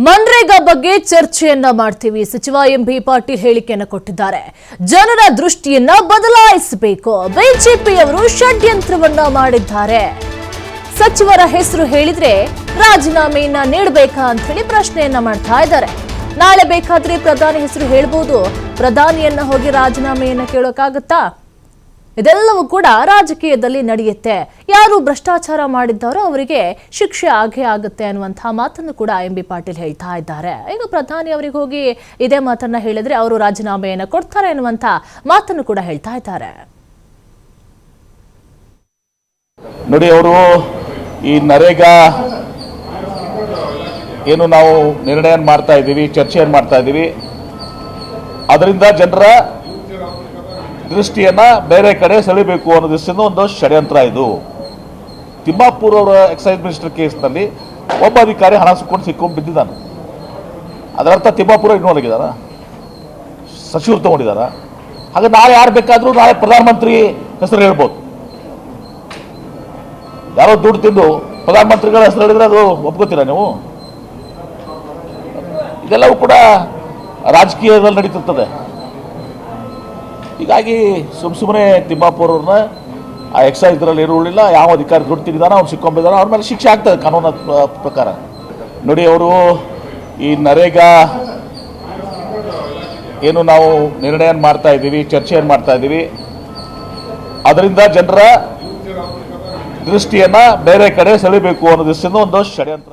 ಮನ್ರೇಗಾ ಬಗ್ಗೆ ಚರ್ಚೆಯನ್ನ ಮಾಡ್ತೀವಿ. ಸಚಿವ ಎಂ ಬಿ ಪಾಟೀಲ್ ಹೇಳಿಕೆಯನ್ನು ಕೊಟ್ಟಿದ್ದಾರೆ. ಜನರ ದೃಷ್ಟಿಯನ್ನ ಬದಲಾಯಿಸಬೇಕು. ಬಿಜೆಪಿಯವರು ಷಡ್ಯಂತ್ರವನ್ನ ಮಾಡಿದ್ದಾರೆ. ಸಚಿವರ ಹೆಸರು ಹೇಳಿದ್ರೆ ರಾಜೀನಾಮೆಯನ್ನ ನೀಡಬೇಕಾ ಅಂತ ಹೇಳಿ ಪ್ರಶ್ನೆಯನ್ನ ಮಾಡ್ತಾ ಇದ್ದಾರೆ. ನಾಳೆ ಬೇಕಾದ್ರೆ ಪ್ರಧಾನಿ ಹೆಸರು ಹೇಳ್ಬೋದು. ಪ್ರಧಾನಿಯನ್ನ ಹೋಗಿ ರಾಜೀನಾಮೆಯನ್ನ ಕೇಳೋಕ್ಕಾಗತ್ತಾ? ಇದೆಲ್ಲವೂ ಕೂಡ ರಾಜಕೀಯದಲ್ಲಿ ನಡೆಯುತ್ತೆ. ಯಾರು ಭ್ರಷ್ಟಾಚಾರ ಮಾಡಿದ್ದಾರೋ ಅವರಿಗೆ ಶಿಕ್ಷೆ ಆಗೇ ಆಗುತ್ತೆ ಅನ್ನುವಂತಹ ಮಾತನ್ನು ಕೂಡ ಎಂ ಬಿ ಪಾಟೀಲ್ ಹೇಳ್ತಾ ಇದ್ದಾರೆ. ಈಗ ಪ್ರಧಾನಿ ಅವರಿಗೆ ಹೋಗಿ ಇದೇ ಮಾತನ್ನ ಹೇಳಿದ್ರೆ ಅವರು ರಾಜೀನಾಮೆಯನ್ನ ಕೊಡ್ತಾರೆ ಅನ್ನುವಂತ ಮಾತನ್ನು ಕೂಡ ಹೇಳ್ತಾ ಇದ್ದಾರೆ. ನೋಡಿ ಅವರು ಈ ನರೇಗಾ ಏನು ನಾವು ನಿರ್ಣಯ ಮಾಡ್ತಾ ಇದ್ದೀವಿ, ಚರ್ಚೆಯನ್ನು ಮಾಡ್ತಾ ಇದ್ದೀವಿ. ಅದರಿಂದ ಜನರ ದೃಷ್ಟಿಯನ್ನ ಬೇರೆ ಕಡೆ ಸೆಳಿಬೇಕು ಅನ್ನೋ ದೃಷ್ಟಿಯಿಂದ ಒಂದು ಷಡ್ಯಂತ್ರ ಇದು. ತಿಮ್ಮಾಪುರ ಅವರ ಎಕ್ಸೈಸ್ ಮಿನಿಸ್ಟರ್ ಕೇಸ್ನಲ್ಲಿ ಒಬ್ಬ ಅಧಿಕಾರಿ ಹಣ ಸಿಕ್ಕೊಂಡು ಸಿಕ್ಕೊಂಡು ಬಿದ್ದಿದ್ದಾನೆ. ಅದರರ್ಥ ತಿಮ್ಮಾಪುರ ಆಗಿದಾರ ಸಚಿವರು ತಗೊಂಡಿದ್ದಾರ? ಹಾಗೆ ನಾಳೆ ಯಾರು ಬೇಕಾದರೂ ನಾಳೆ ಪ್ರಧಾನಮಂತ್ರಿ ಹೆಸರು ಹೇಳ್ಬೋದು. ಯಾರೋ ದುಡ್ಡು ತಿಂದು ಪ್ರಧಾನಮಂತ್ರಿಗಳ ಹೆಸರು ಹೇಳಿದ್ರೆ ಅದು ಒಪ್ಕೋತೀರಾ ನೀವು? ಇದೆಲ್ಲವೂ ಕೂಡ ರಾಜಕೀಯದಲ್ಲಿ ನಡೀತಿರ್ತದೆ. ಹೀಗಾಗಿ ಸುಮ್ ಸುಮ್ಮನೆ ತಿಮ್ಮಾಪುರವ್ರನ್ನ ಆ ಎಕ್ಸೈಸ್ ಇದರಲ್ಲಿ ಇರುವುದಿಲ್ಲ, ಯಾವ ಅಧಿಕಾರಿ ದುಡ್ಡು ತಿಂದಿದಾನ ಅವ್ನು ಸಿಕ್ಕೊಂಬಿದ್ದಾನೋ ಅವ್ರ ಮೇಲೆ ಶಿಕ್ಷೆ ಆಗ್ತದೆ ಕಾನೂನು ಪ್ರಕಾರ. ನೋಡಿ ಅವರು ಈ ನರೇಗಾ ಏನು ನಾವು ನಿರ್ಣಯ ಮಾಡ್ತಾ ಇದ್ದೀವಿ ಚರ್ಚೆಯನ್ನು ಮಾಡ್ತಾ ಇದ್ದೀವಿ. ಅದರಿಂದ ಜನರ ದೃಷ್ಟಿಯನ್ನ ಬೇರೆ ಕಡೆ ಸೆಳಿಬೇಕು ಅನ್ನೋ ದೃಷ್ಟಿಯಿಂದ ಒಂದು ಷಡ್ಯಂತ್ರ